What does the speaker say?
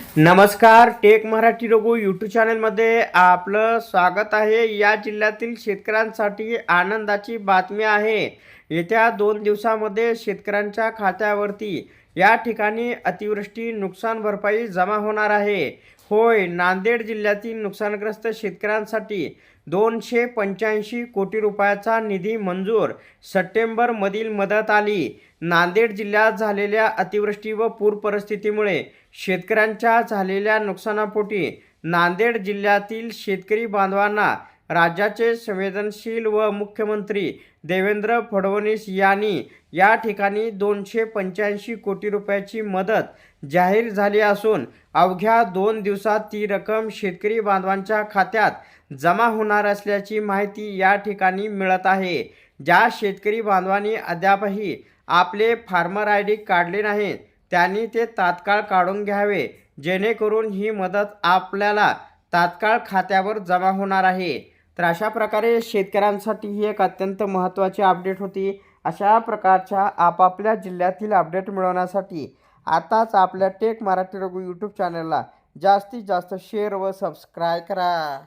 नमस्कार take Marathi Raghu YouTube चॅनलमध्ये आपलं स्वागत आहे. या जिल्ह्यातील शेतकऱ्यांसाठी आनंदाची बातमी आहे. येत्या दोन दिवसामध्ये शेतकऱ्यांच्या खात्यावरती या ठिकाणी अतिवृष्टी नुकसान भरपाई जमा होणार आहे. होय नांदेड जिल्ह्यातील नुकसानग्रस्त शेतकऱ्यांसाठी दोनशे पंच्याऐंशी कोटी रुपयाचा निधी मंजूर. सप्टेंबरमधील मदत आली. नांदेड जिल्ह्यात झालेल्या अतिवृष्टी व पूर परिस्थितीमुळे शेतकऱ्यांच्या झालेल्या नुकसानापोटी नांदेड जिल्ह्यातील शेतकरी बांधवांना राज्याचे संवेदनशील व मुख्यमंत्री देवेंद्र फडणवीस यांनी या ठिकाणी दोनशे पंच्याऐंशी कोटी रुपयाची मदत जाहीर झाली असून अवघ्या दोन दिवसात ती रक्कम शेतकरी बांधवांच्या खात्यात जमा होणार असल्याची माहिती या ठिकाणी मिळत आहे. ज्या शेतकरी बांधवांनी अद्यापही आपले फार्मर आय डी काढले नाही त्यांनी ते तात्काळ काढून घ्यावे जेणेकरून ही मदत आपल्याला तात्काळ खात्यावर जमा होणार आहे. तर अशा प्रकारे शेतकऱ्यांसाठी ही एक अत्यंत महत्त्वाची अपडेट होती. अशा प्रकारच्या आपापल्या जिल्ह्यातील अपडेट मिळवण्यासाठी आताच आपल्या टेक मराठी रघु यूट्यूब चॅनलला जास्तीत जास्त शेअर व सबस्क्राय करा.